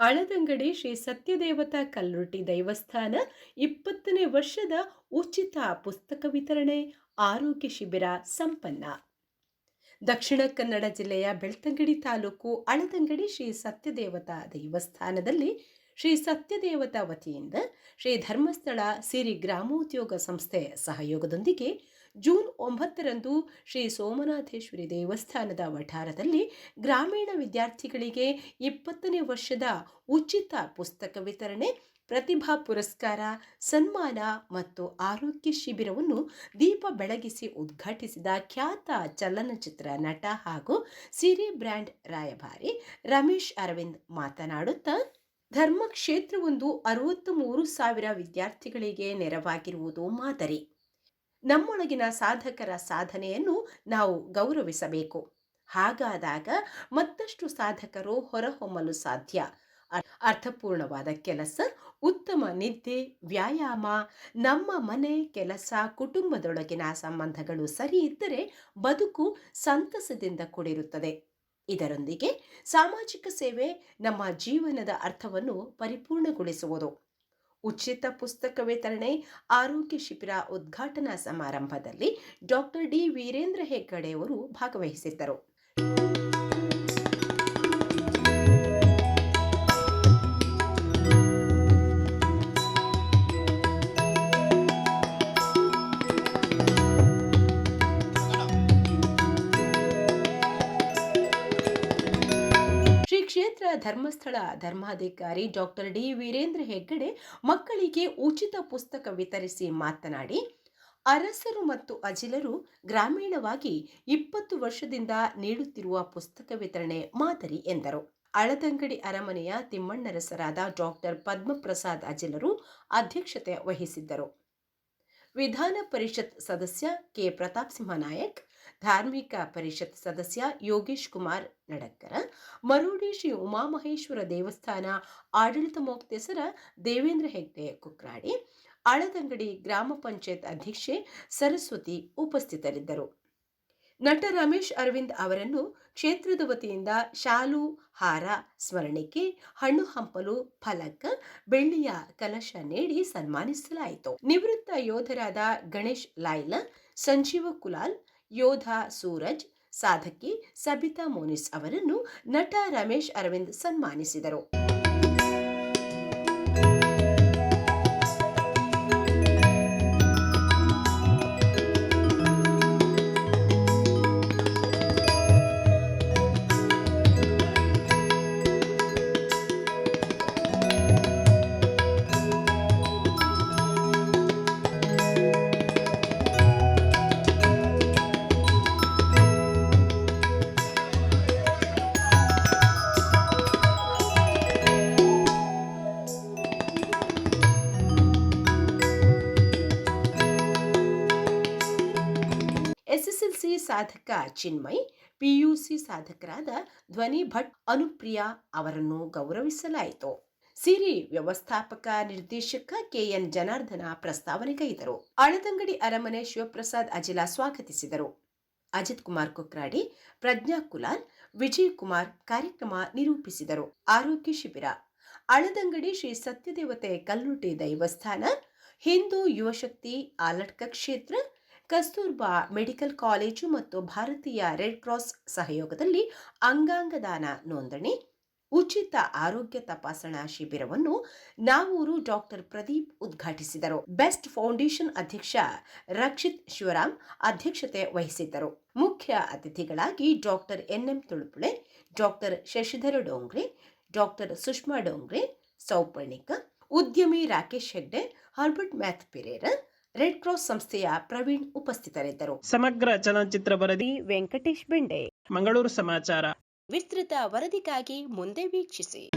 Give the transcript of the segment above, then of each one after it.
ಅಳದಂಗಡಿ ಶ್ರೀ ಸತ್ಯದೇವತಾ ಕಲ್ಲುಟಿ ದೈವಸ್ಥಾನ ಇಪ್ಪತ್ತನೇ ವರ್ಷದ ಉಚಿತ ಪುಸ್ತಕ ವಿತರಣೆ, ಆರೋಗ್ಯ ಶಿಬಿರ ಸಂಪನ್ನ. ದಕ್ಷಿಣ ಕನ್ನಡ ಜಿಲ್ಲೆಯ ಬೆಳ್ತಂಗಡಿ ತಾಲೂಕು ಅಳದಂಗಡಿ ಶ್ರೀ ಸತ್ಯದೇವತಾ ದೇವಸ್ಥಾನದಲ್ಲಿ ಶ್ರೀ ಸತ್ಯದೇವತಾ ವತಿಯಿಂದ ಶ್ರೀ ಧರ್ಮಸ್ಥಳ ಸಿರಿ ಗ್ರಾಮೋದ್ಯೋಗ ಸಂಸ್ಥೆ ಸಹಯೋಗದೊಂದಿಗೆ ಜೂನ್ ಒಂಬತ್ತರಂದು ಶ್ರೀ ಸೋಮನಾಥೇಶ್ವರಿ ದೇವಸ್ಥಾನದ ವಠಾರದಲ್ಲಿ ಗ್ರಾಮೀಣ ವಿದ್ಯಾರ್ಥಿಗಳಿಗೆ ಇಪ್ಪತ್ತನೇ ವರ್ಷದ ಉಚಿತ ಪುಸ್ತಕ ವಿತರಣೆ, ಪ್ರತಿಭಾ ಪುರಸ್ಕಾರ, ಸನ್ಮಾನ ಮತ್ತು ಆರೋಗ್ಯ ಶಿಬಿರವನ್ನು ದೀಪ ಬೆಳಗಿಸಿ ಉದ್ಘಾಟಿಸಿದ ಖ್ಯಾತ ಚಲನಚಿತ್ರ ನಟ ಹಾಗೂ ಸಿರಿ ಬ್ರ್ಯಾಂಡ್ ರಾಯಭಾರಿ ರಮೇಶ್ ಅರವಿಂದ್ ಮಾತನಾಡುತ್ತಾ, ಧರ್ಮಕ್ಷೇತ್ರವೊಂದು ಅರವತ್ತು ಮೂರು ಸಾವಿರ ವಿದ್ಯಾರ್ಥಿಗಳಿಗೆ ನೆರವಾಗಿರುವುದು ಮಾದರಿ. ನಮ್ಮೊಳಗಿನ ಸಾಧಕರ ಸಾಧನೆಯನ್ನು ನಾವು ಗೌರವಿಸಬೇಕು. ಹಾಗಾದಾಗ ಮತ್ತಷ್ಟು ಸಾಧಕರು ಹೊರಹೊಮ್ಮಲು ಸಾಧ್ಯ. ಅರ್ಥಪೂರ್ಣವಾದ ಕೆಲಸ, ಉತ್ತಮ ನಿದ್ದೆ, ವ್ಯಾಯಾಮ, ನಮ್ಮ ಮನೆ, ಕೆಲಸ, ಕುಟುಂಬದೊಳಗಿನ ಸಂಬಂಧಗಳು ಸರಿ ಇದ್ದರೆ ಬದುಕು ಸಂತಸದಿಂದ ಕೂಡಿರುತ್ತದೆ. ಇದರೊಂದಿಗೆ ಸಾಮಾಜಿಕ ಸೇವೆ ನಮ್ಮ ಜೀವನದ ಅರ್ಥವನ್ನು ಪರಿಪೂರ್ಣಗೊಳಿಸುವುದು. ಉಚಿತ ಪುಸ್ತಕ ವಿತರಣೆ ಆರೋಗ್ಯ ಶಿಬಿರ ಉದ್ಘಾಟನಾ ಸಮಾರಂಭದಲ್ಲಿ ಡಾಕ್ಟರ್ ಡಿ ವೀರೇಂದ್ರ ಹೆಗ್ಗಡೆಯವರು ಭಾಗವಹಿಸಿದ್ದರು. ಧರ್ಮಸ್ಥಳ ಧರ್ಮಾಧಿಕಾರಿ ಡಾಕ್ಟರ್ ಡಿ ವೀರೇಂದ್ರ ಹೆಗ್ಗಡೆ ಮಕ್ಕಳಿಗೆ ಉಚಿತ ಪುಸ್ತಕ ವಿತರಿಸಿ ಮಾತನಾಡಿ, ಅರಸರು ಮತ್ತು ಅಜಿಲರು ಗ್ರಾಮೀಣವಾಗಿ ಇಪ್ಪತ್ತು ವರ್ಷದಿಂದ ನೀಡುತ್ತಿರುವ ಪುಸ್ತಕ ವಿತರಣೆ ಮಾದರಿ ಎಂದರು. ಅಳದಂಗಡಿ ಅರಮನೆಯ ತಿಮ್ಮಣ್ಣರಸರಾದ ಡಾಕ್ಟರ್ ಪದ್ಮಪ್ರಸಾದ್ ಅಜಿಲರು ಅಧ್ಯಕ್ಷತೆ ವಹಿಸಿದ್ದರು. ವಿಧಾನ ಪರಿಷತ್ ಸದಸ್ಯ ಕೆ. ಪ್ರತಾಪ್ ಸಿಂಹ ನಾಯಕ್ ಧಾರ್ಮಿಕ ಪರಿಷತ್ ಸದಸ್ಯ ಯೋಗೇಶ್ ಕುಮಾರ್ ನಡಕ್ಕರ, ಮರೂಡಿ ಶ್ರೀ ಉಮಾಮಹೇಶ್ವರ ದೇವಸ್ಥಾನ ಆಡಳಿತ ಮೊಕ್ತೇಸರ ದೇವೇಂದ್ರ ಹೆಗ್ಡೆ ಕುಕ್ರಾಡಿ, ಅಳದಂಗಡಿ ಗ್ರಾಮ ಪಂಚಾಯತ್ ಅಧ್ಯಕ್ಷೆ ಸರಸ್ವತಿ ಉಪಸ್ಥಿತರಿದ್ದರು. ನಟ ರಮೇಶ್ ಅರವಿಂದ್ ಅವರನ್ನು ಕ್ಷೇತ್ರದ ವತಿಯಿಂದ ಶಾಲು, ಹಾರ ಸ್ಮರಣಿಕೆ ಹಣ್ಣು ಹಂಪಲು, ಫಲಕ, ಬೆಳ್ಳಿಯ ಕಲಶ ನೀಡಿ ಸನ್ಮಾನಿಸಲಾಯಿತು. ನಿವೃತ್ತ ಯೋಧರಾದ ಗಣೇಶ್ ಲಾಯ್ಲ ಸಂಜೀವ ಕುಲಾಲ್ ಯೋಧ ಸೂರಜ್ ಸಾಧಕಿ ಸಬಿತಾ ಮೋನಿಸ್ ಅವರನ್ನು ನಟ ರಮೇಶ್ ಅರವಿಂದ್ ಸನ್ಮಾನಿಸಿದರು. ಸಾಧಕ ಚಿನ್ಮಯ್, ಪಿಯುಸಿ ಸಾಧಕರಾದ ಧ್ವನಿ ಭಟ್, ಅನುಪ್ರಿಯಾ ಅವರನ್ನು ಗೌರವಿಸಲಾಯಿತು. ಸಿರಿ ವ್ಯವಸ್ಥಾಪಕ ನಿರ್ದೇಶಕ ಕೆಎನ್ ಜನಾರ್ದನ ಪ್ರಸ್ತಾವನೆಗೈದರು. ಅಳದಂಗಡಿ ಅರಮನೆ ಶಿವಪ್ರಸಾದ್ ಅಜಿಲ ಸ್ವಾಗತಿಸಿದರು. ಅಜಿತ್ ಕುಮಾರ್ ಕುಕ್ರಾಡಿ, ಪ್ರಜ್ಞಾ ಕುಲಾಲ್, ವಿಜಯ್ ಕುಮಾರ್ ಕಾರ್ಯಕ್ರಮ ನಿರೂಪಿಸಿದರು. ಆರೋಗ್ಯ ಶಿಬಿರ. ಅಳದಂಗಡಿ ಶ್ರೀ ಸತ್ಯದೇವತೆ ಕಲ್ಲುಟಿ ದೈವಸ್ಥಾನ, ಹಿಂದೂ ಯುವಶಕ್ತಿ ಆಲಟ್ಕ ಕ್ಷೇತ್ರ ಕಸ್ತೂರ್ಬಾ ಮೆಡಿಕಲ್ ಕಾಲೇಜು ಮತ್ತು ಭಾರತೀಯ ರೆಡ್ ಕ್ರಾಸ್ ಸಹಯೋಗದಲ್ಲಿ ಅಂಗಾಂಗ ದಾನ ನೋಂದಣಿ, ಉಚಿತ ಆರೋಗ್ಯ ತಪಾಸಣಾ ಶಿಬಿರವನ್ನು ನಾವೂರು ಡಾಕ್ಟರ್ ಪ್ರದೀಪ್ ಉದ್ಘಾಟಿಸಿದರು. ಬೆಸ್ಟ್ ಫೌಂಡೇಶನ್ ಅಧ್ಯಕ್ಷ ರಕ್ಷಿತ್ ಶಿವರಾಮ್ ಅಧ್ಯಕ್ಷತೆ ವಹಿಸಿದ್ದರು. ಮುಖ್ಯ ಅತಿಥಿಗಳಾಗಿ doctor N M Tulupule, doctor Shashidhara Dongre, doctor Sushma Dongre, Souparnika, ಉದ್ಯಮಿ Rakesh Hegde, Herbert Math Pereira red cross ಸಂಸ್ಥೆಯ ಪ್ರವೀಣ್ ಉಪಸ್ಥಿತರಿದ್ದರು. ಸಮಗ್ರ ಚಲನಚಿತ್ರ ವರದಿ ವೆಂಕಟೇಶ್ ಬೆಂಡೆ. ಮಂಗಳೂರು ಸಮಾಚಾರ. ವಿಸ್ತೃತ ವರದಿಗಾಗಿ ಮುಂದೆ ವೀಕ್ಷಿಸಿ.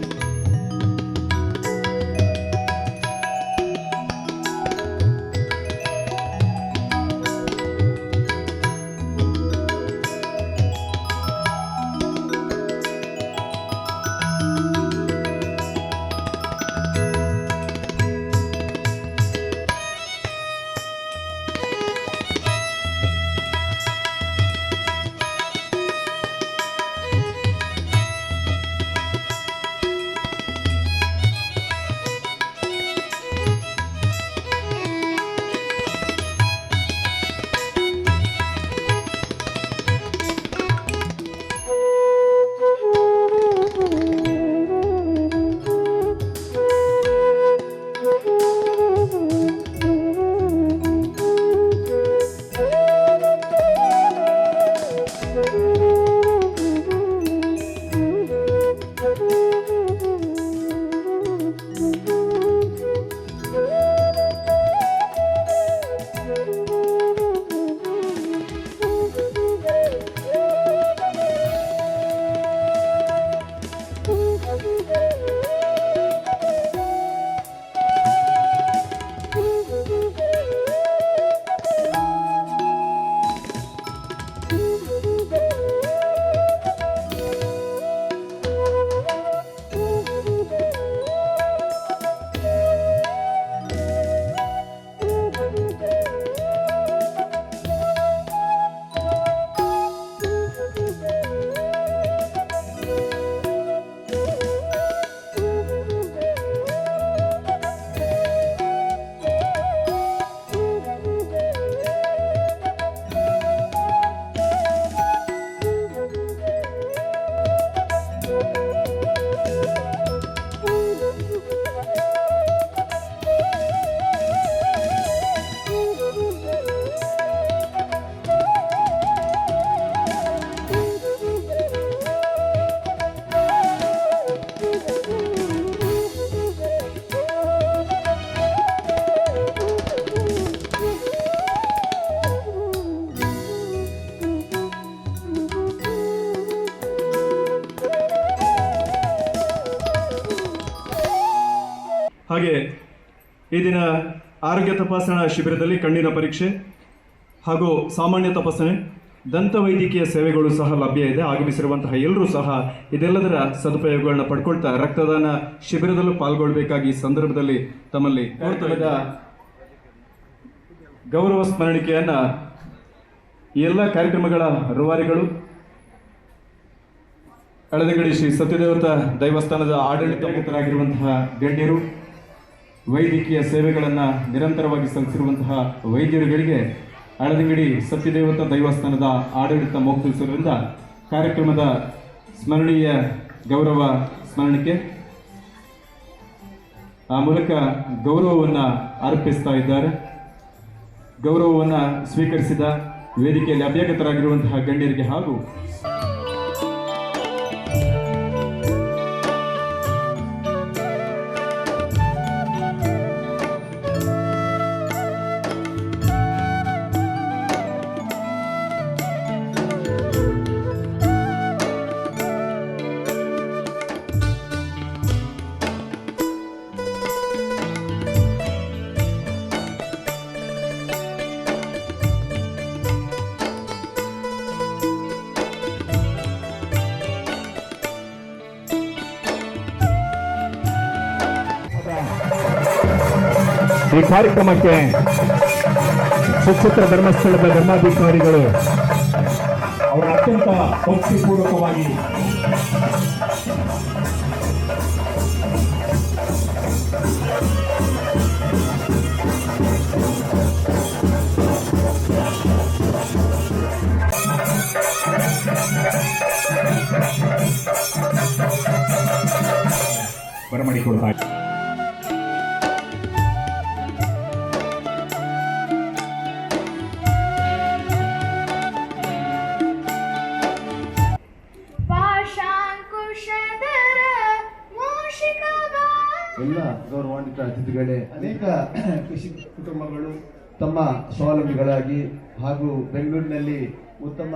ತಪಾಸಣಾ ಶಿಬಿರದಲ್ಲಿ ಕಣ್ಣಿನ ಪರೀಕ್ಷೆ ಹಾಗೂ ಸಾಮಾನ್ಯ ತಪಾಸಣೆ, ದಂತ ವೈದ್ಯಕೀಯ ಸೇವೆಗಳು ಸಹ ಲಭ್ಯ ಇದೆ. ಆಗಮಿಸಿರುವಂತಹ ಎಲ್ಲರೂ ಸಹ ಇದೆಲ್ಲದರ ಸದುಪಯೋಗಗಳನ್ನ ಪಡ್ಕೊಳ್ತಾ ರಕ್ತದಾನ ಶಿಬಿರದಲ್ಲೂ ಪಾಲ್ಗೊಳ್ಬೇಕಾಗಿ ಈ ಸಂದರ್ಭದಲ್ಲಿ ತಮ್ಮಲ್ಲಿ ಗೌರವ ಸ್ಮರಣಿಕೆಯನ್ನ ಎಲ್ಲ ಕಾರ್ಯಕ್ರಮಗಳ ರೂವಾರಿಗಳು ಹಳದಗಡಿ ಶ್ರೀ ಸತ್ಯದೇವತ ದೇವಸ್ಥಾನದ ಆಡಳಿತ ಮುಕ್ತರಾಗಿರುವಂತಹ ಗಣ್ಯರು ವೈದ್ಯಕೀಯ ಸೇವೆಗಳನ್ನು ನಿರಂತರವಾಗಿ ಸಲ್ಲಿಸಿರುವಂತಹ ವೈದ್ಯರುಗಳಿಗೆ ಹಳದಿಂಗಡಿ ಸತ್ಯದೇವತ ದೈವಸ್ಥಾನದ ಆಡಳಿತ ಮೋಕ್ತಿಸುವುದರಿಂದ ಕಾರ್ಯಕ್ರಮದ ಸ್ಮರಣೀಯ ಗೌರವ ಸ್ಮರಣಿಕೆ ಆ ಮೂಲಕ ಗೌರವವನ್ನು ಅರ್ಪಿಸ್ತಾ ಇದ್ದಾರೆ. ಗೌರವವನ್ನು ಸ್ವೀಕರಿಸಿದ ವೇದಿಕೆಯಲ್ಲಿ ಅಭ್ಯಾಗತರಾಗಿರುವಂತಹ ಗಣ್ಯರಿಗೆ ಹಾಗೂ ಕಾರ್ಯಕ್ರಮಕ್ಕೆ ಸುಕ್ಷೇತ್ರ ಧರ್ಮಸ್ಥಳದ ಧರ್ಮಾಧಿಕಾರಿಗಳು ಅವರ ಅತ್ಯಂತ ಭಕ್ತಿಪೂರ್ವಕವಾಗಿ ಬರಮಾಡಿಕೊಡ್ತಾ ಸ್ವಾವಲಂಬಿಗಳಾಗಿ ಹಾಗೂ ಬೆಂಗಳೂರಿನಲ್ಲಿ ಉತ್ತಮ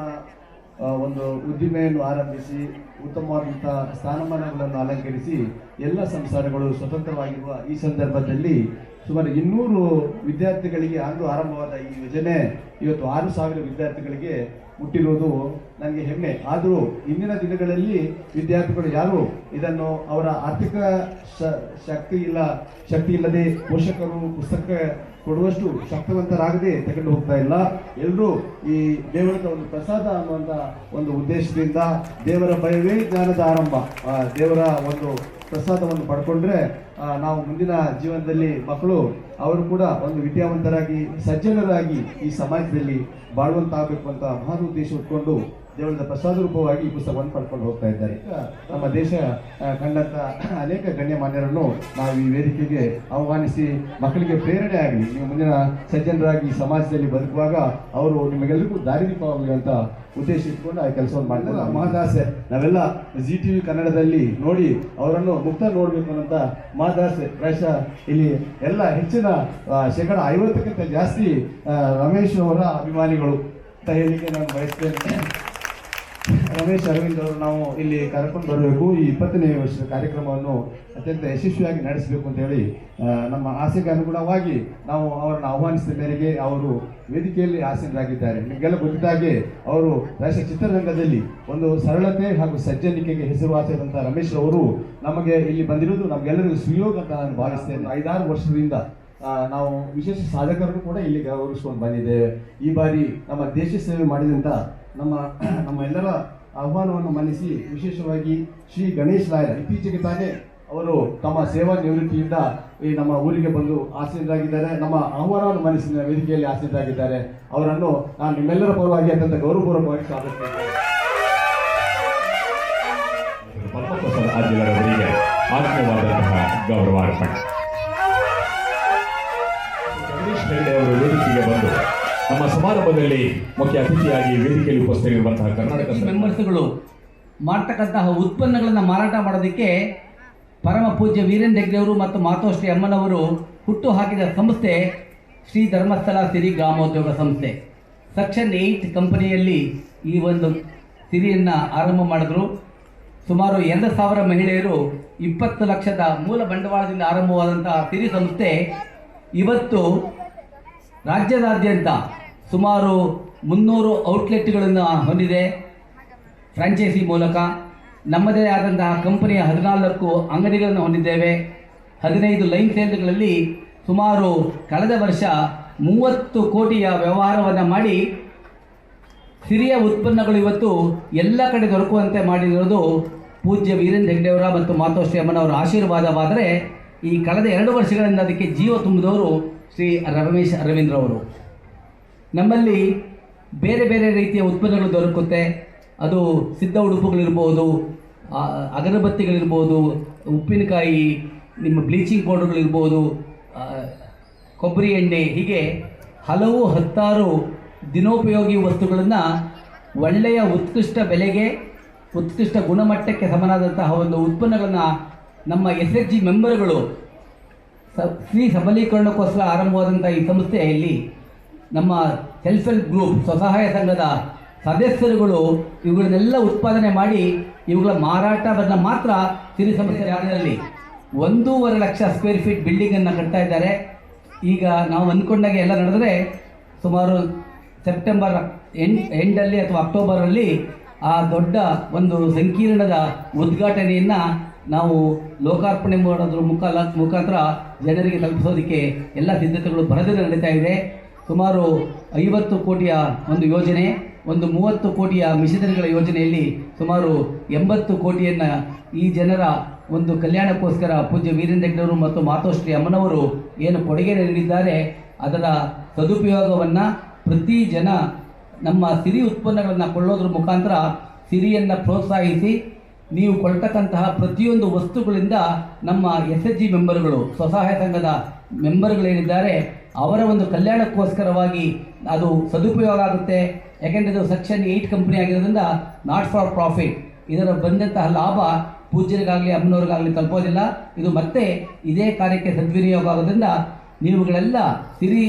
ಒಂದು ಉದ್ದಿಮೆಯನ್ನು ಆರಂಭಿಸಿ ಉತ್ತಮವಾದಂಥ ಸ್ಥಾನಮಾನಗಳನ್ನು ಅಲಂಕರಿಸಿ ಎಲ್ಲ ಸಂಸಾರಗಳು ಸ್ವತಂತ್ರವಾಗಿರುವ ಈ ಸಂದರ್ಭದಲ್ಲಿ ಸುಮಾರು ಇನ್ನೂರು ವಿದ್ಯಾರ್ಥಿಗಳಿಗೆ ಅಂದು ಆರಂಭವಾದ ಈ ಯೋಜನೆ. ಇವತ್ತು ಆರು ಸಾವಿರ ವಿದ್ಯಾರ್ಥಿಗಳಿಗೆ ಮುಟ್ಟಿರುವುದು ನನಗೆ ಹೆಮ್ಮೆ. ಆದರೂ ಇಂದಿನ ದಿನಗಳಲ್ಲಿ ವಿದ್ಯಾರ್ಥಿಗಳು ಯಾರು? ಇದನ್ನು ಅವರ ಆರ್ಥಿಕ ಶಕ್ತಿ ಇಲ್ಲ, ಶಕ್ತಿ ಇಲ್ಲದೆ ಪೋಷಕರು, ಪುಸ್ತಕ ಕೊಡುವಷ್ಟು ಶಕ್ತಿವಂತರಾಗದೆ ತಗೊಂಡು ಹೋಗ್ತಾ ಇಲ್ಲ. ಎಲ್ಲರೂ ಈ ದೇವರ ಒಂದು ಪ್ರಸಾದ ಅನ್ನುವಂಥ ಒಂದು ಉದ್ದೇಶದಿಂದ ದೇವರ ಭಯವೇ ಜ್ಞಾನದ ಆರಂಭ. ದೇವರ ಒಂದು ಪ್ರಸಾದವನ್ನು ಪಡ್ಕೊಂಡ್ರೆ ನಾವು ಮುಂದಿನ ಜೀವನದಲ್ಲಿ ಮಕ್ಕಳು, ಅವರು ಕೂಡ ಒಂದು ವಿದ್ಯಾವಂತರಾಗಿ, ಸಜ್ಜನರಾಗಿ ಈ ಸಮಾಜದಲ್ಲಿ ಬಾಳುವಂತಾಗಬೇಕು ಅಂತ ಮಹಾನ್ ಉದ್ದೇಶ ಇಟ್ಕೊಂಡು ದೇವರದ ಪ್ರಸಾದ ರೂಪವಾಗಿ ಈ ಪುಸ್ತಕವನ್ನು ಪಡ್ಕೊಂಡು ಹೋಗ್ತಾ ಇದ್ದಾರೆ. ನಮ್ಮ ದೇಶ ಕಂಡಂತ ಅನೇಕ ಗಣ್ಯಮಾನ್ಯರನ್ನು ನಾವು ಈ ವೇದಿಕೆಗೆ ಆಹ್ವಾನಿಸಿ ಮಕ್ಕಳಿಗೆ ಪ್ರೇರಣೆ ಆಗಲಿ. ನೀವು ಮುಂದಿನ ಸಜ್ಜನರಾಗಿ ಸಮಾಜದಲ್ಲಿ ಬದುಕುವಾಗ ಅವರು ನಿಮಗೆಲ್ಲರಿಗೂ ದಾರಿದೀಪವಾಗಲಿ ಅಂತ ಉದ್ದೇಶ ಇಟ್ಕೊಂಡು ಆ ಕೆಲಸವನ್ನು ಮಾಡ್ತಾರೆ ಮಹದಾಸೆ ನಾವೆಲ್ಲ ಜಿ ಟಿ ವಿ ಕನ್ನಡದಲ್ಲಿ ನೋಡಿ ಅವರನ್ನು ಮುಕ್ತ ನೋಡಬೇಕು ಅಂತ ಮಹದಾಸೆ ಪ್ರಾಯಶಃ ಇಲ್ಲಿ ಎಲ್ಲ ಹೆಚ್ಚಿನ ಶೇಕಡ ಐವತ್ತಕ್ಕಿಂತ ಜಾಸ್ತಿ ರಮೇಶ್ ಅವರ ಅಭಿಮಾನಿಗಳು ಅಂತ ಹೇಳಿಕೆ ನಾನು ಬಯಸ್ತೇನೆ. ರಮೇಶ್ ಅರವಿಂದ್ ಅವರು ನಾವು ಇಲ್ಲಿ ಕರ್ಕೊಂಡು ಬರಬೇಕು. ಈ ಇಪ್ಪತ್ತನೇ ವರ್ಷದ ಕಾರ್ಯಕ್ರಮವನ್ನು ಅತ್ಯಂತ ಯಶಸ್ವಿಯಾಗಿ ನಡೆಸಬೇಕು ಅಂತ ಹೇಳಿ ನಮ್ಮ ಆಸೆಗೆ ಅನುಗುಣವಾಗಿ ನಾವು ಅವರನ್ನು ಆಹ್ವಾನಿಸಿದ ಮೇರೆಗೆ ಅವರು ವೇದಿಕೆಯಲ್ಲಿ ಆಸೀನರಾಗಿದ್ದಾರೆ. ನಿಮಗೆಲ್ಲ ಗೊತ್ತಿದ್ದಾಗೆ ಅವರು ರಾಷ್ಟ್ರ ಚಿತ್ರರಂಗದಲ್ಲಿ ಒಂದು ಸರಳತೆ ಹಾಗೂ ಸಜ್ಜನಿಕೆಗೆ ಹೆಸರುವಾಸಿಯಾದಂಥ ರಮೇಶ್ ಅವರು ನಮಗೆ ಇಲ್ಲಿ ಬಂದಿರೋದು ನಮಗೆಲ್ಲರಿಗೂ ಸುಯೋಗ ಅಂತ ನಾನು ಭಾವಿಸ್ತೇನೆ. ಐದಾರು ವರ್ಷದಿಂದ ನಾವು ವಿಶೇಷ ಸಾಧಕರನ್ನು ಕೂಡ ಇಲ್ಲಿ ಗೌರವಿಸ್ಕೊಂಡು ಬಂದಿದ್ದೇವೆ. ಈ ಬಾರಿ ನಮ್ಮ ದೇಶ ಸೇವೆ ಮಾಡಿದಂಥ ನಮ್ಮ ನಮ್ಮ ಎಲ್ಲರ ಆಹ್ವಾನವನ್ನು ಮನ್ನಿಸಿ ವಿಶೇಷವಾಗಿ ಶ್ರೀ ಗಣೇಶ್ ರಾಯರ್ ಇತ್ತೀಚೆಗೆ ತಾನೇ ಅವರು ತಮ್ಮ ಸೇವಾ ನಿವೃತ್ತಿಯಿಂದ ಈ ನಮ್ಮ ಊರಿಗೆ ಬಂದು ಆಸೀನರಾಗಿದ್ದಾರೆ. ನಮ್ಮ ಆಹ್ವಾನವನ್ನು ಮನಸ್ಸಿನ ವೇದಿಕೆಯಲ್ಲಿ ಆಸೀನರಾಗಿದ್ದಾರೆ. ಅವರನ್ನು ನಾನು ನಿಮ್ಮೆಲ್ಲರ ಪರವಾಗಿ ಅತ್ಯಂತ ಗೌರವಪೂರ್ವಕವಾಗಿ ಆತ್ಮೀಯವಾದಂತಹ ಗೌರವಾರ್ಪಣೆ. ಸಮಾರಂಭದಲ್ಲಿ ಮುಖ್ಯ ಅತಿಥಿಯಾಗಿ ವೇದಿಕೆಯಲ್ಲಿ ಉಪಸ್ಥಿತರಿರುವಂತಹ ಕರ್ನಾಟಕ ಮೆಂಬರ್ಸ್ಗಳು ಮಾಡ್ತಕ್ಕಂತಹ ಉತ್ಪನ್ನಗಳನ್ನು ಮಾರಾಟ ಮಾಡೋದಕ್ಕೆ ಪರಮ ಪೂಜ್ಯ ವೀರೇಂದ್ರ ಹೆಗ್ಡೆಯವರು ಮತ್ತು ಮಾತೋಶ್ರೀ ಅಮ್ಮನವರು ಹುಟ್ಟು ಹಾಕಿದ ಸಂಸ್ಥೆ ಶ್ರೀ ಧರ್ಮಸ್ಥಳ ಸಿರಿ ಗ್ರಾಮೋದ್ಯೋಗ ಸಂಸ್ಥೆ. ಸೆಕ್ಷನ್ ಏಯ್ಟ್ ಕಂಪನಿಯಲ್ಲಿ ಈ ಒಂದು ಸಿರಿಯನ್ನು ಆರಂಭ ಮಾಡಿದ್ರು. ಸುಮಾರು ಎರಡು ಸಾವಿರ ಮಹಿಳೆಯರು ಇಪ್ಪತ್ತು ಲಕ್ಷದ ಮೂಲ ಬಂಡವಾಳದಿಂದ ಆರಂಭವಾದಂತಹ ಸಿರಿ ಸಂಸ್ಥೆ ಇವತ್ತು ರಾಜ್ಯದಾದ್ಯಂತ ಸುಮಾರು ಮುನ್ನೂರು ಔಟ್ಲೆಟ್ಗಳನ್ನು ಹೊಂದಿದೆ ಫ್ರಾಂಚೈಸಿ ಮೂಲಕ. ನಮ್ಮದೇ ಆದಂತಹ ಕಂಪನಿಯ ಹದಿನಾಲ್ಕು ಅಂಗಡಿಗಳನ್ನು ಹೊಂದಿದ್ದೇವೆ. ಹದಿನೈದು ಲೈನ್ ಸೇಲ್ಗಳಲ್ಲಿ ಸುಮಾರು ಕಳೆದ ವರ್ಷ ಮೂವತ್ತು ಕೋಟಿಯ ವ್ಯವಹಾರವನ್ನು ಮಾಡಿ ಸಿರಿಯ ಉತ್ಪನ್ನಗಳು ಇವತ್ತು ಎಲ್ಲ ಕಡೆ ದೊರಕುವಂತೆ ಮಾಡಿರೋದು ಪೂಜ್ಯ ವೀರೇಂದ್ರ ಹೆಗ್ಡೆಯವರ ಮತ್ತು ಮಾತೋಶ್ರೀ ಅಮ್ಮನವರ ಆಶೀರ್ವಾದವಾದರೆ ಈ ಕಳೆದ ಎರಡು ವರ್ಷಗಳಿಂದ ಅದಕ್ಕೆ ಜೀವ ತುಂಬಿದವರು ಶ್ರೀ ರಮೇಶ್ ಅರವಿಂದ್ರ ಅವರು. ನಮ್ಮಲ್ಲಿ ಬೇರೆ ಬೇರೆ ರೀತಿಯ ಉತ್ಪನ್ನಗಳು ದೊರಕುತ್ತೆ. ಅದು ಸಿದ್ಧ ಉಡುಪುಗಳಿರ್ಬೋದು ಅಗರಬತ್ತಿಗಳಿರ್ಬೋದು, ಉಪ್ಪಿನಕಾಯಿ, ನಿಮ್ಮ ಬ್ಲೀಚಿಂಗ್ ಪೌಡರ್ಗಳಿರ್ಬೋದು ಕೊಬ್ಬರಿ ಎಣ್ಣೆ, ಹೀಗೆ ಹಲವು ಹತ್ತಾರು ದಿನೋಪಯೋಗಿ ವಸ್ತುಗಳನ್ನು ಒಳ್ಳೆಯ ಉತ್ಕೃಷ್ಟ ಬೆಲೆಗೆ, ಉತ್ಕೃಷ್ಟ ಗುಣಮಟ್ಟಕ್ಕೆ ಸಮನಾದಂತಹ ಒಂದು ಉತ್ಪನ್ನಗಳನ್ನು ನಮ್ಮ ಎಸ್ ಎಚ್ ಜಿ ಮೆಂಬರ್ಗಳು ಸ್ತ್ರೀ ಸಬಲೀಕರಣಕ್ಕೋಸ್ಕರ ಆರಂಭವಾದಂಥ ಈ ಸಂಸ್ಥೆಯಲ್ಲಿ ನಮ್ಮ ಸೆಲ್ಫ್ ಹೆಲ್ಪ್ ಗ್ರೂಪ್, ಸ್ವಸಹಾಯ ಸಂಘದ ಸದಸ್ಯರುಗಳು ಇವುಗಳನ್ನೆಲ್ಲ ಉತ್ಪಾದನೆ ಮಾಡಿ ಇವುಗಳ ಮಾರಾಟವನ್ನು ಮಾತ್ರ ಸಿರಿ ಸಮಸ್ಯೆ ರಾಜ್ಯದಲ್ಲಿ. ಒಂದೂವರೆ ಲಕ್ಷ ಸ್ಕ್ವೇರ್ ಫೀಟ್ ಬಿಲ್ಡಿಂಗನ್ನು ಕಟ್ತಾ ಇದ್ದಾರೆ. ಈಗ ನಾವು ಅಂದ್ಕೊಂಡಾಗೆ ಎಲ್ಲ ನಡೆದರೆ ಸುಮಾರು ಸೆಪ್ಟೆಂಬರ್ ಎಂಡ್ ಎಂಡಲ್ಲಿ ಅಥವಾ ಅಕ್ಟೋಬರಲ್ಲಿ ಆ ದೊಡ್ಡ ಒಂದು ಸಂಕೀರ್ಣದ ಉದ್ಘಾಟನೆಯನ್ನು ನಾವು ಲೋಕಾರ್ಪಣೆ ಮಾಡೋದ್ರ ಮುಖಾಲ, ಮುಖಾಂತರ ಜನರಿಗೆ ತಲುಪಿಸೋದಕ್ಕೆ ಎಲ್ಲ ಸಿದ್ಧತೆಗಳು ಭರದಿಂದ ನಡೀತಾ ಇದೆ. ಸುಮಾರು ಐವತ್ತು ಕೋಟಿಯ ಒಂದು ಯೋಜನೆ, ಒಂದು ಮೂವತ್ತು ಕೋಟಿಯ ಮಿಷನರಿಗಳ ಯೋಜನೆಯಲ್ಲಿ ಸುಮಾರು ಎಂಬತ್ತು ಕೋಟಿಯನ್ನು ಈ ಜನರ ಒಂದು ಕಲ್ಯಾಣಕ್ಕೋಸ್ಕರ ಪೂಜ್ಯ ವೀರೇಂದ್ರ ಹೆಗ್ಡೆಯವರು ಮತ್ತು ಮಾತೋಶ್ರೀ ಅಮ್ಮನವರು ಏನು ಕೊಡುಗೆ ನೀಡಿದ್ದಾರೆ, ಅದರ ಸದುಪಯೋಗವನ್ನು ಪ್ರತಿ ಜನ ನಮ್ಮ ಸಿರಿ ಉತ್ಪನ್ನಗಳನ್ನು ಕೊಳ್ಳೋದ್ರ ಮುಖಾಂತರ ಸಿರಿಯನ್ನು ಪ್ರೋತ್ಸಾಹಿಸಿ, ನೀವು ಕೊಳ್ತಕ್ಕಂತಹ ಪ್ರತಿಯೊಂದು ವಸ್ತುಗಳಿಂದ ನಮ್ಮ ಎಸ್ ಎಚ್ ಜಿ ಮೆಂಬರ್ಗಳು, ಸ್ವಸಹಾಯ ಸಂಘದ ಮೆಂಬರ್ಗಳೇನಿದ್ದಾರೆ ಅವರ ಒಂದು ಕಲ್ಯಾಣಕ್ಕೋಸ್ಕರವಾಗಿ ಅದು ಸದುಪಯೋಗ ಆಗುತ್ತೆ. ಯಾಕೆಂದರೆ ಇದು ಸೆಕ್ಷನ್ ಏಯ್ಟ್ ಕಂಪ್ನಿ ಆಗಿರೋದ್ರಿಂದ ನಾಟ್ ಫಾರ್ ಪ್ರಾಫಿಟ್ ಇದರ ಬಂದಂತಹ ಲಾಭ ಪೂಜ್ಯರಿಗಾಗಲಿ, ಅಮ್ಮನವ್ರಿಗಾಗಲಿ ತಲುಪೋದಿಲ್ಲ. ಇದು ಮತ್ತೆ ಇದೇ ಕಾರ್ಯಕ್ಕೆ ಸದ್ವಿನಿಯೋಗ ಆಗೋದ್ರಿಂದ ನೀವುಗಳೆಲ್ಲ ಸಿರಿ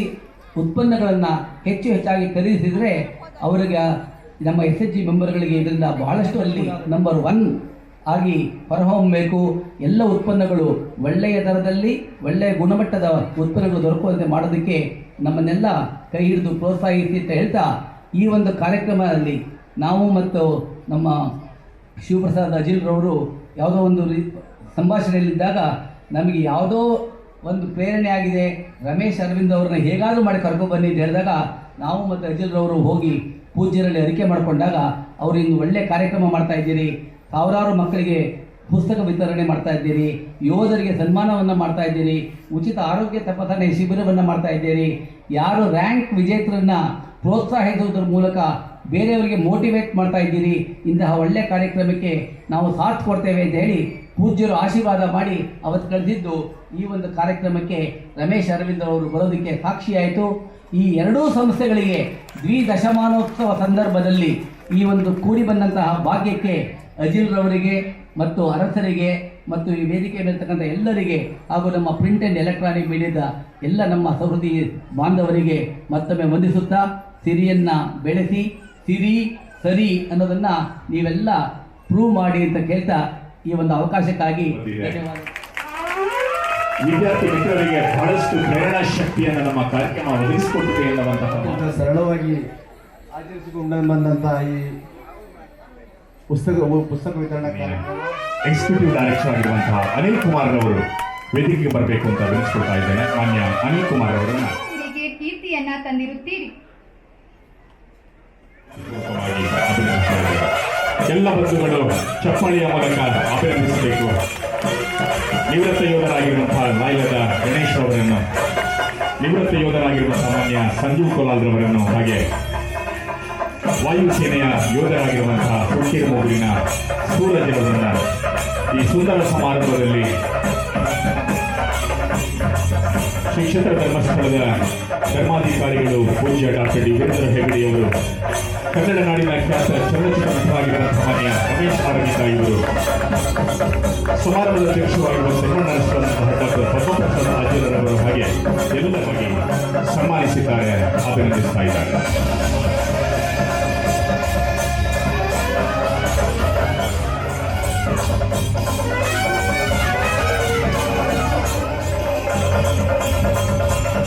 ಉತ್ಪನ್ನಗಳನ್ನು ಹೆಚ್ಚು ಹೆಚ್ಚಾಗಿ ಖರೀದಿಸಿದರೆ ಅವರಿಗೆ ನಮ್ಮ ಎಸ್ ಎಚ್ ಜಿ ಮೆಂಬರ್ಗಳಿಗೆ ಇದರಿಂದ ಬಹಳಷ್ಟು ಅಲ್ಲಿ ನಂಬರ್ ಒನ್ ಆಗಿ ಹೊರಹೊಮ್ಮಬೇಕು ಎಲ್ಲ ಉತ್ಪನ್ನಗಳು ಒಳ್ಳೆಯ ದರದಲ್ಲಿ, ಒಳ್ಳೆಯ ಗುಣಮಟ್ಟದ ಉತ್ಪನ್ನಗಳು ದೊರಕುವಂತೆ ಮಾಡೋದಕ್ಕೆ ನಮ್ಮನ್ನೆಲ್ಲ ಕೈ ಹಿಡಿದು ಪ್ರೋತ್ಸಾಹಿಸಿ ಅಂತ ಹೇಳ್ತಾ ಈ ಒಂದು ಕಾರ್ಯಕ್ರಮದಲ್ಲಿ ನಾವು ಮತ್ತು ನಮ್ಮ ಶಿವಪ್ರಸಾದ್ ಅಜಿಲ್ರವರು ಯಾವುದೋ ಒಂದು ರೀ ಸಂಭಾಷಣೆಯಲ್ಲಿದ್ದಾಗ ನಮಗೆ ಯಾವುದೋ ಒಂದು ಪ್ರೇರಣೆ ಆಗಿದೆ. ರಮೇಶ್ ಅರವಿಂದ್ ಅವ್ರನ್ನ ಹೇಗಾದರೂ ಮಾಡಿ ಕರ್ಕೊಂಡ್ಬನ್ನಿ ಅಂತ ಹೇಳಿದಾಗ ನಾವು ಮತ್ತು ಅಜಿಲ್ರವರು ಹೋಗಿ ಪೂಜ್ಯರಲ್ಲಿ ಅರಿಕೆ ಮಾಡಿಕೊಂಡಾಗ ಅವರು ಇಂದು ಒಳ್ಳೆಯ ಕಾರ್ಯಕ್ರಮ ಮಾಡ್ತಾ ಇದ್ದೀರಿ. ಸಾವಿರಾರು ಮಕ್ಕಳಿಗೆ ಪುಸ್ತಕ ವಿತರಣೆ ಮಾಡ್ತಾ ಇದ್ದೀರಿ, ಯೋಧರಿಗೆ ಸನ್ಮಾನವನ್ನು ಮಾಡ್ತಾ ಇದ್ದೀರಿ, ಉಚಿತ ಆರೋಗ್ಯ ತಪಾಸಣೆ ಶಿಬಿರವನ್ನು ಮಾಡ್ತಾ ಇದ್ದೀರಿ. ಯಾರು ರ್ಯಾಂಕ್ ವಿಜೇತರನ್ನ ಪ್ರೋತ್ಸಾಹಿಸುವುದರ ಮೂಲಕ ಬೇರೆಯವರಿಗೆ ಮೋಟಿವೇಟ್ ಮಾಡ್ತಾ ಇದ್ದೀರಿ, ಇಂತಹ ಒಳ್ಳೆಯ ಕಾರ್ಯಕ್ರಮಕ್ಕೆ ನಾವು ಸಾಥ್ ಕೊಡ್ತೇವೆ ಅಂತ ಹೇಳಿ ಪೂಜ್ಯರು ಆಶೀರ್ವಾದ ಮಾಡಿ ಅವತ್ತು ಕಳೆದಿದ್ದು ಈ ಒಂದು ಕಾರ್ಯಕ್ರಮಕ್ಕೆ ರಮೇಶ್ ಅರವಿಂದ್ ಅವರು ಬರೋದಕ್ಕೆ ಸಾಕ್ಷಿಯಾಯಿತು ಈ ಎರಡೂ ಸಂಸ್ಥೆಗಳಿಗೆ ದ್ವಿದಶಮಾನೋತ್ಸವ ಸಂದರ್ಭದಲ್ಲಿ ಈ ಒಂದು ಕೂಡಿ ಬಂದಂತಹ ಭಾಗ್ಯಕ್ಕೆ ಅಜಿಲ್ರವರಿಗೆ ಮತ್ತು ಅರಸರಿಗೆ ಮತ್ತು ಈ ವೇದಿಕೆ ಮೇಲಿರ್ತಕ್ಕಂಥ ಎಲ್ಲರಿಗೆ ಹಾಗೂ ನಮ್ಮ ಪ್ರಿಂಟ್ ಆ್ಯಂಡ್ ಎಲೆಕ್ಟ್ರಾನಿಕ್ ಮೀಡಿಯಾದ ಎಲ್ಲ ನಮ್ಮ ಸಹೃದಿ ಬಾಂಧವರಿಗೆ ಮತ್ತೊಮ್ಮೆ ವಂದಿಸುತ್ತಾ ಸಿರಿಯನ್ನು ಬೆಳೆಸಿ ಸಿರಿ ಸರಿ ಅನ್ನೋದನ್ನು ನೀವೆಲ್ಲ ಪ್ರೂವ್ ಮಾಡಿ ಅಂತ ಕೇಳ್ತಾ ಈ ಒಂದು ಅವಕಾಶಕ್ಕಾಗಿ ಧನ್ಯವಾದ. ವಿದ್ಯಾರ್ಥಿ ಮಿತ್ರರಿಗೆ ಬಹಳಷ್ಟು ಪ್ರೇರಣಾ ಶಕ್ತಿಯನ್ನು ನಮ್ಮ ಕಾರ್ಯಕ್ರಮ ಒದಗಿಸಿಕೊಟ್ಟಿದೆ ಎನ್ನುವಂತಹ ಸರಳವಾಗಿ ಆಚರಿಸಿಕೊಂಡು ಬಂದಂತಹ ಈ ಪುಸ್ತಕ ಪುಸ್ತಕ ವಿತರಣಾ ಕಾರ್ಯಕ್ರಮ ಎಕ್ಸಿಕ್ಯೂಟಿವ್ ಡೈರೆಕ್ಟರ್ ಆಗಿರುವಂತಹ ಅನಿಲ್ ಕುಮಾರ್ ಅವರು ವೇದಿಕೆಗೆ ಬರಬೇಕು ಅಂತ ವಿನಿಸ್ಕೊಳ್ತಾ ಇದ್ದೇನೆ. ಮಾನ್ಯ ಅನಿಲ್ ಕುಮಾರ್ ಅವರನ್ನ ಕೀರ್ತಿಯನ್ನ ತಂದಿರುತ್ತೀರಿ. ಎಲ್ಲ ಬಂಧುಗಳು ಚಪ್ಪಳಿಯ ಮೂಲಕ ಅಭಿನಂದಿಸಬೇಕು. ನಿವೃತ್ತ ಯೋಧರಾಗಿರುವಂತಹ ನಾಯಕ ಗಣೇಶ್ ಅವರನ್ನು ನಿವೃತ್ತ ಯೋಧರಾಗಿರುವ ಮಾನ್ಯ ಸಂಜೀವ್ ಕೋಲಾಲ್ ರವರನ್ನು ಹಾಗೆ ವಾಯುಸೇನೆಯ ಯೋಧರಾಗಿರುವಂತಹ ಹುಕ್ಕೇರಿ ಮೂಗಿನ ಸೂರಜ್ ಅವರನ್ನ ಈ ಸುಂದರ ಸಮಾರಂಭದಲ್ಲಿ ಶ್ರೀ ಕ್ಷೇತ್ರ ಧರ್ಮಸ್ಥಳದ ಧರ್ಮಾಧಿಕಾರಿಗಳು ಪೂಜ್ಯ ಡಾಕ್ಟರ್ ಡಿ ವೀರೇಂದ್ರ ಹೆಗಡೆಯವರು ಕನ್ನಡ ನಾಡಿನ ಖ್ಯಾತ ಚಲನಚಿತ್ರ ನಟರಾಗಿರುವಂತಹ ರಮೇಶ್ ಆರಂಭಿಕ ಇವರು, ಸಮಾರಂಭದ ಅಧ್ಯಕ್ಷರಾಗಿರುವ ಸಿನಿಮಾ ನಡೆಸಿದಂತಹ ಡಾಕ್ಟರ್ ಪದ್ಮಪ್ರಸಾದ್ ಆಚಾರ್ಯರವರು ಹಾಗೆ ಎಲ್ಲ ಬಗ್ಗೆ ಸನ್ಮಾನಿಸಿದ್ದಾರೆ, ಅಭಿನಂದಿಸ್ತಾ ಇದ್ದಾರೆ.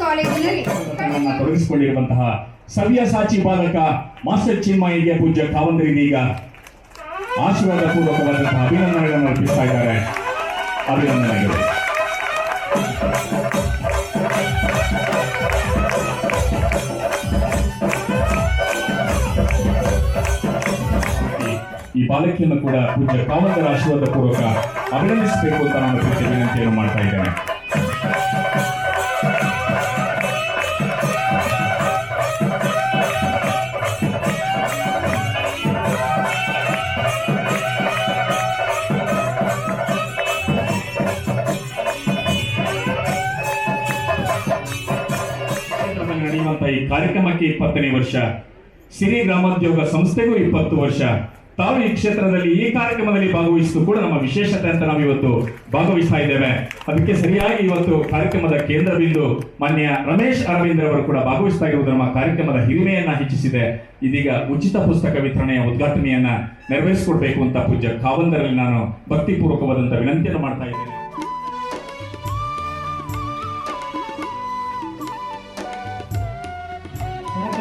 ಕಾಲೇಜಿನಲ್ಲಿ ತನ್ನನ್ನ ತೊಡಗಿಸಿಕೊಂಡಿರುವಂತಹ ಸವ್ಯ ಸಾಚಿ ಬಾಲಕ ಮಾಸ್ಟರ್ ಚಿನ್ಮಯಿಗೆ ಪೂಜ್ಯ ಕಾವಂದರಿದೀಗ ಆಶೀರ್ವಾದ ಪೂರ್ವಕವಾದಂತಹ ಅಭಿನಂದನೆಗಳನ್ನು ಅರ್ಪಿಸ್ತಾ ಇದ್ದಾರೆ. ಅಭಿನಂದನೆಗಳು. ಬಾಲಕಿಯನ್ನು ಕೂಡ ಪೂಜ್ಯ ಕಾಮತರ ಆಶೀರ್ವಾದ ಪೂರ್ವಕ ಅಭಿನಂದಿಸಬೇಕು ಅಂತ ನಾನು ಪೂಜೆ ವಿನಂತಿಯನ್ನು ಮಾಡ್ತಾ ಇದ್ದೇನೆ. ಈ ಕಾರ್ಯಕ್ರಮಕ್ಕೆ ಇಪ್ಪತ್ತನೇ ವರ್ಷ. ಸಿರಿ ಗ್ರಾಮೋದ್ಯೋಗ ಸಂಸ್ಥೆಗೂ ಇಪ್ಪತ್ತು ವರ್ಷ. ತಾವು ಈ ಕ್ಷೇತ್ರದಲ್ಲಿ ಈ ಕಾರ್ಯಕ್ರಮದಲ್ಲಿ ಭಾಗವಹಿಸಿದ್ದು ಕೂಡ ನಮ್ಮ ವಿಶೇಷತೆ ಅಂತ ನಾವು ಇವತ್ತು ಭಾಗವಹಿಸ್ತಾ ಇದ್ದೇವೆ. ಅದಕ್ಕೆ ಸರಿಯಾಗಿ ಇವತ್ತು ಕಾರ್ಯಕ್ರಮದ ಕೇಂದ್ರ ಬಿಂದು ಮಾನ್ಯ ರಮೇಶ್ ಅರವಿಂದ್ ಅವರು ಕೂಡ ಭಾಗವಹಿಸ್ತಾ ಇರುವುದು ನಮ್ಮ ಕಾರ್ಯಕ್ರಮದ ಹಿರಿಮೆಯನ್ನ ಹೆಚ್ಚಿಸಿದೆ. ಇದೀಗ ಉಚಿತ ಪುಸ್ತಕ ವಿತರಣೆಯ ಉದ್ಘಾಟನೆಯನ್ನ ನೆರವೇರಿಸಿಕೊಡ್ಬೇಕು ಅಂತ ಪೂಜ್ಯ ಕಾವಂದರಲ್ಲಿ ನಾನು ಭಕ್ತಿಪೂರ್ವಕವಾದಂತಹ ವಿನಂತಿಯನ್ನು ಮಾಡ್ತಾ ಇದ್ದೇನೆ.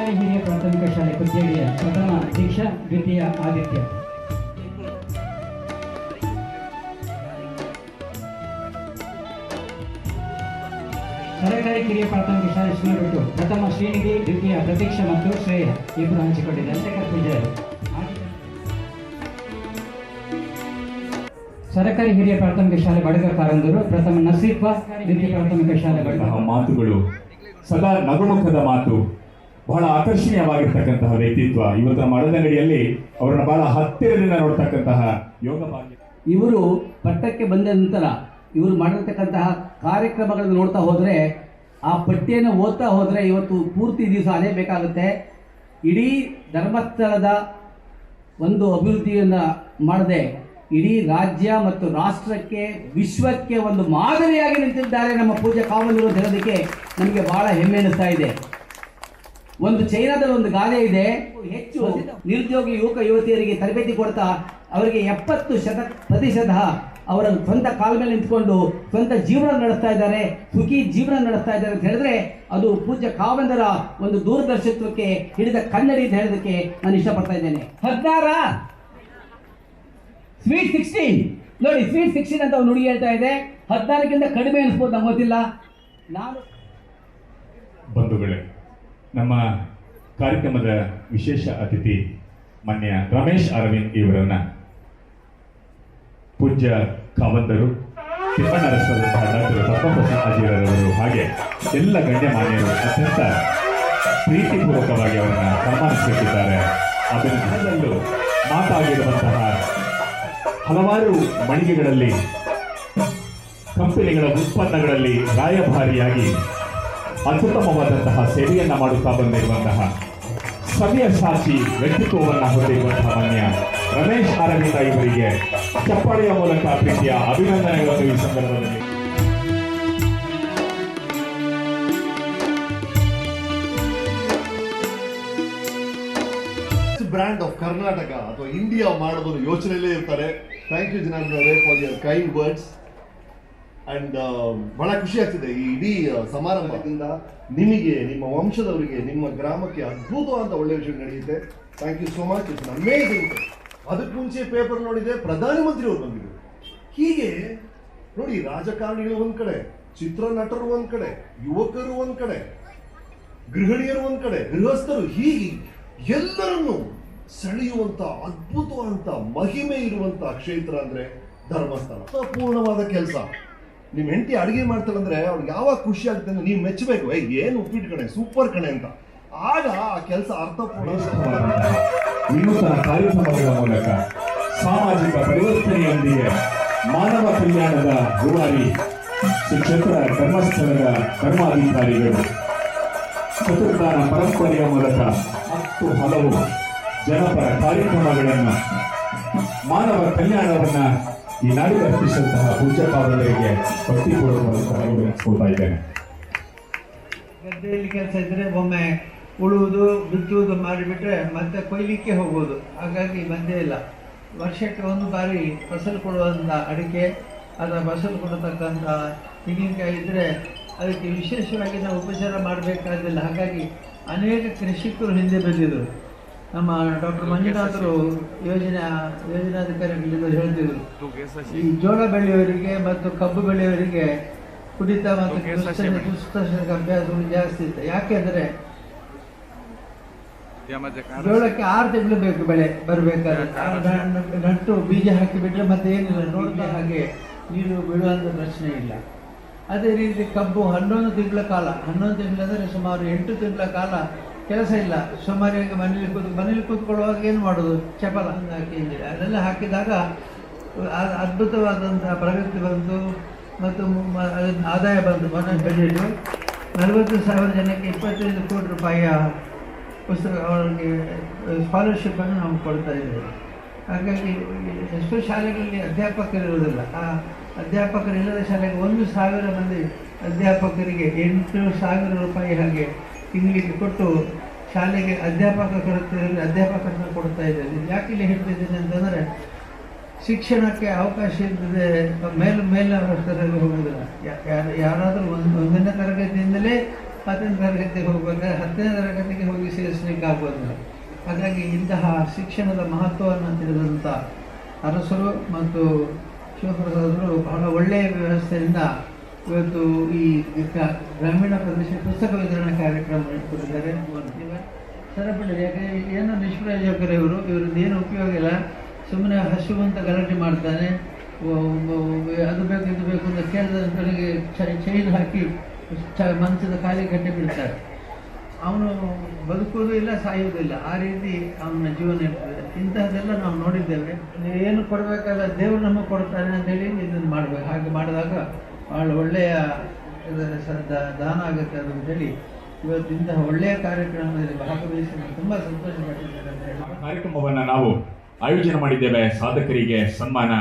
ಸಹಕಾರಿ ಹಿರಿಯ ಪ್ರಾಥಮಿಕ ಶಾಲೆ ಕುದ್ದೇಡಿಯ ಪ್ರಥಮ ದೀಕ್ಷಾ ದ್ವಿತೀಯ ಆದಿತ್ಯ. ಸರಕಾರಿ ಕಿರಿಯ ಪ್ರಾಥಮಿಕ ಶಾಲೆ ಶ್ರೀಮಟ್ಟು ಪ್ರಥಮ ಶ್ರೀನಿಧಿ ದ್ವಿತೀಯ ಪ್ರತೀಕ್ಷಾ ಮತ್ತು ಶ್ರೇಯ ಇಬ್ಬರು ಹಂಚಿಕೊಂಡಿದ್ದಾರೆ ಶೇಖರ್ ಪೂಜಾರಿ. ಸರಕಾರಿ ಹಿರಿಯ ಪ್ರಾಥಮಿಕ ಶಾಲೆ ಬಡಗ ಕಾರಂದೂರು, ಪ್ರಥಮ ನಸೀಫ ದ್ವಿತೀಯ ಪ್ರಾಥಮಿಕ ಶಾಲೆ ಬಡಗ ಮಾತುಗಳು ಸದಾ ನಗುಮುಖದ ಮಾತು. ಬಹಳ ಆಕರ್ಷಣೀಯವಾಗಿರ್ತಕ್ಕಂತಹ ವ್ಯಕ್ತಿತ್ವ. ಇವತ್ತಿನ ಮರದಂಗಡಿಯಲ್ಲಿ ಅವರನ್ನ ಬಹಳ ಹತ್ತಿರದಿಂದ ನೋಡ್ತಕ್ಕಂತಹ ಯೋಗ ಇವರು ಪಟ್ಟಕ್ಕೆ ಬಂದ ನಂತರ ಇವರು ಮಾಡಿರ್ತಕ್ಕಂತಹ ಕಾರ್ಯಕ್ರಮಗಳನ್ನು ನೋಡ್ತಾ ಹೋದರೆ, ಆ ಪಟ್ಟಿಯನ್ನು ಓದ್ತಾ ಹೋದರೆ ಇವತ್ತು ಪೂರ್ತಿ ದಿವಸ ಅದೇ ಬೇಕಾಗುತ್ತೆ. ಇಡೀ ಧರ್ಮಸ್ಥಳದ ಒಂದು ಅಭಿವೃದ್ಧಿಯನ್ನು ಮಾಡದೆ, ಇಡೀ ರಾಜ್ಯ ಮತ್ತು ರಾಷ್ಟ್ರಕ್ಕೆ, ವಿಶ್ವಕ್ಕೆ ಒಂದು ಮಾದರಿಯಾಗಿ ನಿಂತಿದ್ದಾರೆ ನಮ್ಮ ಪೂಜೆ ಕಾವಲು ಅಂತ ಹೇಳೋದಕ್ಕೆ ನಮಗೆ ಬಹಳ ಹೆಮ್ಮೆ ಅನಿಸ್ತಾ ಇದೆ. ಒಂದು ಚೈನಾದಲ್ಲಿ ಒಂದು ಗಾದೆ ಇದೆ. ಹೆಚ್ಚು. ನಿರುದ್ಯೋಗಿ ಯುವಕ ಯುವತಿಯರಿಗೆ ತರಬೇತಿ ಕೊಡ್ತಾ ಅವರಿಗೆ ಎಪ್ಪತ್ತು ಶತ ಪ್ರತಿಶತ ಅವರ ಸ್ವಂತ ಕಾಲ ಮೇಲೆ ನಿಂತ್ಕೊಂಡು ಸ್ವಂತ ಜೀವನ ನಡೆಸ್ತಾ ಇದ್ದಾರೆ ಸುಖಿ ಜೀವನ ನಡೆಸ್ತಾ ಇದ್ದಾರೆ ಅಂತ ಹೇಳಿದ್ರೆ ಅದು ಪೂಜ್ಯ ಕಾವಂದರ ಒಂದು ದೂರದರ್ಶಿತ್ವಕ್ಕೆ ಹಿಡಿದ ಕನ್ನಡಿ ಅಂತ ಹೇಳೋದಕ್ಕೆ ನಾನು ಇಷ್ಟಪಡ್ತಾ ಇದ್ದೇನೆ. ಹದಿನಾರ. ಸ್ವೀಟ್ ಸಿಕ್ಸ್ಟೀನ್ ನೋಡಿ ಸ್ವೀಟ್ ಸಿಕ್ಸ್ಟೀನ್ ಅಂತ ಒಂದು ನುಡಿ ಹೇಳ್ತಾ ಇದೆ. ಹದಿನಾರಕ್ಕಿಂತ ಕಡಿಮೆ ಅನಿಸ್ಬೋದು ನಂಗೆ ಗೊತ್ತಿಲ್ಲ ನಾನು ಬಂಧುಗಳೇ ನಮ್ಮ ಕಾರ್ಯಕ್ರಮದ ವಿಶೇಷ ಅತಿಥಿ ಮಾನ್ಯ ರಮೇಶ್ ಅರವಿಂದ್ ಇವರನ್ನ ಪೂಜ್ಯ ಕಾವಂದರು ತಿಮ್ಮಣ್ಣರಸರಂತಹ ಡಾಕ್ಟರ್ ಹಾಗೆ ಎಲ್ಲ ಗಣ್ಯಮಾನ್ಯರು ಅತ್ಯಂತ ಪ್ರೀತಿಪೂರ್ವಕವಾಗಿ ಅವರನ್ನ ಸನ್ಮಾನಿಸುತ್ತಿದ್ದಾರೆ ಅದರಲ್ಲೂ ಮಾತಾಗಿರುವಂತಹ ಹಲವಾರು ಮಳಿಗೆಗಳಲ್ಲಿ, ಕಂಪನಿಗಳ ಉತ್ಪನ್ನಗಳಲ್ಲಿ ರಾಯಭಾರಿಯಾಗಿ ಅತ್ಯುತ್ತಮವಾದಂತಹ ಸೇವೆಯನ್ನ ಮಾಡುತ್ತಾ ಬಂದಿರುವಂತಹ ಸಮಯ ಸಾಚಿ ವ್ಯಕ್ತಿತ್ವವನ್ನು ಹೊಂದಿರುವಂತಹ ಮಾನ್ಯ ರಮೇಶ್ ಅರವಿಂದ ಇವರಿಗೆ ಚಪ್ಪಾಳೆಯ ಮೂಲಕ ಪ್ರೀತಿಯ ಅಭಿನಂದನೆಗಳನ್ನು ಈ ಸಂದರ್ಭದಲ್ಲಿ. ಬ್ರ್ಯಾಂಡ್ ಆಫ್ ಕರ್ನಾಟಕ ಅಥವಾ ಇಂಡಿಯಾ ಮಾಡೋದನ್ನು ಯೋಚನೆಯಲ್ಲೇ ಇರ್ತಾರೆ. Thank you Janardhan for your kind words and ಬಹಳ ಖುಷಿ ಆಗ್ತಿದೆ. ಈ ಇಡೀ ಸಮಾರಂಭದಿಂದ ನಿಮಗೆ, ನಿಮ್ಮ ವಂಶದವರಿಗೆ, ನಿಮ್ಮ ಗ್ರಾಮಕ್ಕೆ ಅದ್ಭುತವಾದ ಒಳ್ಳೆ ವಿಷಯ ನಡೆಯುತ್ತೆ. Thank you so much it's amazing ಅದಕ್ಕೆ ಮುಂಚೆ ಪೇಪರ್ ನೋಡಿದೆ ಪ್ರಧಾನಮಂತ್ರಿ ಅವರು ಬಂದಿದ್ರು. ಹೀಗೆ, ನೋಡಿ, ರಾಜಕಾರಣಿಗಳು ಒಂದು ಕಡೆ, ಚಿತ್ರನಟರು ಒಂದ್ ಕಡೆ, ಯುವಕರು ಒಂದು ಕಡೆ, ಗೃಹಿಣಿಯರು ಒಂದ್ ಕಡೆ, ಗೃಹಸ್ಥರು ಹೀಗೆ ಎಲ್ಲರನ್ನು ಸೆಳೆಯುವಂಥ ಅದ್ಭುತವಾದಂಥ ಮಹಿಮೆ ಇರುವಂತ ಕ್ಷೇತ್ರ ಅಂದ್ರೆ ಧರ್ಮಸ್ಥಳ. ಪೂರ್ಣವಾದ ಕೆಲಸ. ನಿಮ್ ಹೆಂಡತಿ ಮಾಡ್ತಾರೆ ಮಾಡ್ತಾಳಂದ್ರೆ ಅವ್ಳಿಗೆ ಯಾವಾಗ ಖುಷಿ ಆಗುತ್ತೆ ಅಂದ್ರೆ ನೀವು ಮೆಚ್ಚಬೇಕು. ಏ ಏನು ಉಪ್ಪಿಟ್ಟು ಕಣೆ, ಸೂಪರ್ ಕಣೆ ಅಂತ. ಆಗ ಆ ಕೆಲಸ ಅರ್ಥಪೂರ್ಣ ಇನ್ನೂ ವಿನೂತನ ಕಾರ್ಯಕ್ರಮಗಳ ಮೂಲಕ ಸಾಮಾಜಿಕ ಪರಿವರ್ತನೆಯೊಂದಿಗೆ ಮಾನವ ಕಲ್ಯಾಣದ ರೂವಾರಿ ಶ್ರೀಕ್ಷೇತ್ರ ಧರ್ಮಸ್ಥಳದ ಧರ್ಮಾಧಿಕಾರಿಗಳು. ಚತುರ್ದಾನ ಪರಂಪರೆಯ ಮೂಲಕ ಹತ್ತು ಹಲವು ಜನಪರ ಕಾರ್ಯಕ್ರಮಗಳನ್ನು ಮಾನವ ಕಲ್ಯಾಣವನ್ನ ಈ ನಾಡಿಗೆ ಅರ್ಪಿಸಿದಂತಹ ಪೂಜ್ಯ ಪಾದಗಳಿಗೆ ಭಕ್ತಿಪೂರ್ವಕವಾಗಿ ಗೌರವಿಸ್ಕೊಳ್ತಾ ಇದ್ದೇನೆ. ಗದ್ದೆಯಲ್ಲಿ ಕೆಲಸ ಇದ್ರೆ ಒಮ್ಮೆ ಉಳುವುದು, ಬಿತ್ತುವುದು ಮಾಡಿಬಿಟ್ರೆ ಮತ್ತೆ ಕೊಯ್ಲಿಕ್ಕೆ ಹೋಗೋದು ಹಾಗಾಗಿ ಬಂದೇ ಇಲ್ಲ. ವರ್ಷಕ್ಕೆ ಒಂದು ಬಾರಿ ಫಸಲು ಕೊಡುವಂಥ ಅಡಿಕೆ, ಅದರ ಫಸಲು ಕೊಡತಕ್ಕಂಥ ತೆಂಗಿನಕಾಯಿ ಇದ್ರೆ ಅದಕ್ಕೆ ವಿಶೇಷವಾಗಿ ನಾವು ಉಪಚಾರ ಮಾಡಬೇಕಾದಿಲ್ಲ ಹಾಗಾಗಿ ಅನೇಕ ಕೃಷಿಕರು ಹಿಂದೆ ಬಂದಿದ್ದರು. ನಮ್ಮ ಡಾಕ್ಟರ್ ಮಂಜುನಾಥರು ಯೋಜನೆ ಯೋಜನಾಧಿಕಾರಿಗಳಿಂದ ಹೇಳ್ತಿದ್ರು. ಈ ಜೋಳ ಬೆಳೆಯವರಿಗೆ ಮತ್ತು ಕಬ್ಬು ಬೆಳೆಯವರಿಗೆ ಕುಡಿತ ಮತ್ತು ದುಸ್ತರ್ಶನಕ್ಕೆ ಅಭ್ಯಾಸಗಳು ಜಾಸ್ತಿ ಇತ್ತು. ಯಾಕೆಂದ್ರೆ ಜೋಳಕ್ಕೆ ಆರು ತಿಂಗಳು ಬೇಕು ಬೆಳೆ ಬರಬೇಕಾದ್ರೆ. ನಟ್ಟು ಬೀಜ ಹಾಕಿ ಬಿಟ್ರೆ ಮತ್ತೆ ಏನಿಲ್ಲ. ನೋಡಿದ ಹಾಗೆ ನೀರು ಬಿಡುವಂಥ ಪ್ರಶ್ನೆ ಇಲ್ಲ. ಅದೇ ರೀತಿ ಕಬ್ಬು ಹನ್ನೊಂದು ತಿಂಗಳ ಕಾಲ. ಹನ್ನೊಂದು ತಿಂಗಳಂದರೆ ಸುಮಾರು ಎಂಟು ತಿಂಗಳ ಕಾಲ ಕೆಲಸ ಇಲ್ಲ. ಸುಮಾರಿಗೆ ಮನೇಲಿ ಕೂತು, ಮನೇಲಿ ಕೂತ್ಕೊಳ್ಳುವಾಗ ಏನು ಮಾಡೋದು? ಚಪಲ. ಹಾಕಿ ಅದೆಲ್ಲ ಹಾಕಿದಾಗ ಅದ್ಭುತವಾದಂಥ ಪ್ರಗತಿ ಬಂತು ಮತ್ತು ಆದಾಯ ಬಂತು ಮೊನ್ನೆ ಬಜೆಟ್ ನಲವತ್ತು ಸಾವಿರ ಜನಕ್ಕೆ ಇಪ್ಪತ್ತೈದು ಕೋಟಿ ರೂಪಾಯಿಯ ಪುಸ್ತಕ ಅವರಿಗೆ ಸ್ಕಾಲರ್ಶಿಪ್ಪನ್ನು ನಾವು ಕೊಡ್ತಾ ಇದ್ದೇವೆ. ಹಾಗಾಗಿ ಎಷ್ಟೋ ಶಾಲೆಗಳಲ್ಲಿ ಅಧ್ಯಾಪಕರಿರುವುದಿಲ್ಲ. ಆ ಅಧ್ಯಾಪಕರಿಲ್ಲದ ಶಾಲೆಗೆ ಒಂದು ಸಾವಿರ ಮಂದಿ ಅಧ್ಯಾಪಕರಿಗೆ ಎಂಟು ಸಾವಿರ ರೂಪಾಯಿ ಹಾಗೆ ತಿಂಗಳಿಗೆ ಕೊಟ್ಟು ಶಾಲೆಗೆ ಅಧ್ಯಾಪಕ ಕೊರತೆ ಅಧ್ಯಾಪಕರನ್ನ ಕೊಡ್ತಾ ಇದ್ದೇನೆ. ಇಲ್ಲಿ ಹೇಳ್ತಿದ್ದೇನೆ ಅಂತಂದರೆ, ಶಿಕ್ಷಣಕ್ಕೆ ಅವಕಾಶ ಇರ್ತದೆ ಮೇಲ್ ಮೇಲೆ ಹೋಗುವುದಿಲ್ಲ ಹೋಗೋದಿಲ್ಲ ಯಾರು- ಯಾರಾದರೂ ಒಂದು, ಒಂದನೇ ತರಗತಿಯಿಂದಲೇ ಹತ್ತನೇ ತರಗತಿಗೆ ಹೋಗುವಾಗ ಹತ್ತನೇ ತರಗತಿಗೆ ಹೋಗಿ ಸೇರಿಸಲಿಕ್ಕೆ ಆಗೋದಿಲ್ಲ. ಹಾಗಾಗಿ ಇಂತಹ ಶಿಕ್ಷಣದ ಮಹತ್ವವನ್ನು ತಿಳಿದಂಥ ಅರಸರು ಮತ್ತು ಶಿವಪ್ರಸಾದರು ಬಹಳ ಒಳ್ಳೆಯ ವ್ಯವಸ್ಥೆಯಿಂದ ಇವತ್ತು ಈ ಗ್ರಾಮೀಣ ಪ್ರದೇಶ ಪುಸ್ತಕ ವಿತರಣಾ ಕಾರ್ಯಕ್ರಮ ಇಟ್ಕೊಂಡಿದ್ದಾರೆ ಸರಪಳಿ ಯಾಕಂದರೆ ಏನು ನಿಷ್ಪ್ರಯೋಜಕರು ಇವರು ಇವ್ರದ್ದು ಏನು ಉಪಯೋಗ ಇಲ್ಲ. ಸುಮ್ಮನೆ ಹಸಿವು ಅಂತ ಗಲಾಟೆ ಮಾಡ್ತಾನೆ. ಅದು ಬೇಕು ಇದು ಬೇಕು ಅಂತ ಕೇಳಿದವರಿಗೆ ಚೈನ್ ಹಾಕಿ ಮನಸ್ಸಿನ ಖಾಲಿ ಕಟ್ಟಿ ಬಿಡ್ತಾರೆ. ಅವನು ಬದುಕುವುದೂ ಇಲ್ಲ ಸಾಯುವುದೂ ಇಲ್ಲ. ಆ ರೀತಿ ಅವನ ಜೀವನ ಇರ್ತದೆ ಇಂತಹದ್ದೆಲ್ಲ ನಾವು ನೋಡಿದ್ದೇವೆ. ಏನು ಕೊಡಬೇಕಾದ ದೇವರು ನಮಗೆ ಕೊಡ್ತಾನೆ ಅಂತೇಳಿ ಇದನ್ನು ಮಾಡಬೇಕು. ಹಾಗೆ ಮಾಡಿದಾಗ ಭಾಳ ಒಳ್ಳೆಯ ದಾನ ಆಗುತ್ತೆ ಅದು ಅಂತೇಳಿ ಇವತ್ತು ಇಂತಹ ಒಳ್ಳೆಯ ಕಾರ್ಯಕ್ರಮದಲ್ಲಿ ಭಾಗವಹಿಸಿ ತುಂಬಾ ಸಂತೋಷಪಟ್ಟಿದ್ದೇನೆ ಹೇಳಿ. ಕಾರ್ಯಕ್ರಮವನ್ನ ನಾವು ಆಯೋಜನೆ ಮಾಡಿದ್ದೇವೆ ಸಾಧಕರಿಗೆ ಸನ್ಮಾನ.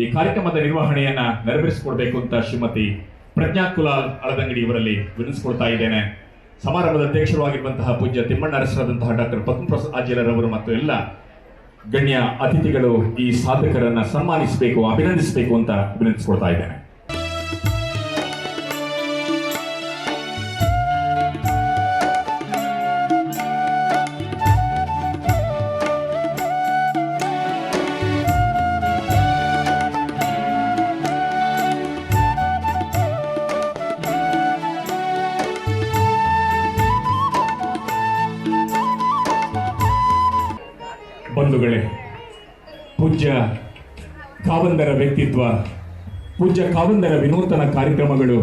ಈ ಕಾರ್ಯಕ್ರಮದ ನಿರ್ವಹಣೆಯನ್ನ ನೆರವೇರಿಸಿಕೊಡ್ಬೇಕು ಅಂತ ಶ್ರೀಮತಿ ಪ್ರಜ್ಞಾ ಕುಲಾಲ್ ಅಳದಂಗಡಿ ಇವರಲ್ಲಿ ವಿನಿಸ್ಕೊಳ್ತಾ ಇದ್ದೇನೆ. ಸಮಾರಂಭದ ಅಧ್ಯಕ್ಷರಾಗಿರುವಂತಹ ಪೂಜ್ಯ ತಿಮ್ಮಣ್ಣ ಅರಸರಾದಂತಹ ಡಾಕ್ಟರ್ ಪದ್ಮಪ್ರಸಾದ್ ಆಚಾರ್ಯರವರು ಮತ್ತು ಎಲ್ಲ ಗಣ್ಯ ಅತಿಥಿಗಳು ಈ ಸಾಧಕರನ್ನ ಸನ್ಮಾನಿಸಬೇಕು, ಅಭಿನಂದಿಸಬೇಕು ಅಂತ ವಿನಂತಿಸಿಕೊಳ್ತಾ ಇದ್ದೇನೆ. ಪೂಜ್ಯ ಕಾವಂದರ ವಿನೂತನ ಕಾರ್ಯಕ್ರಮಗಳು.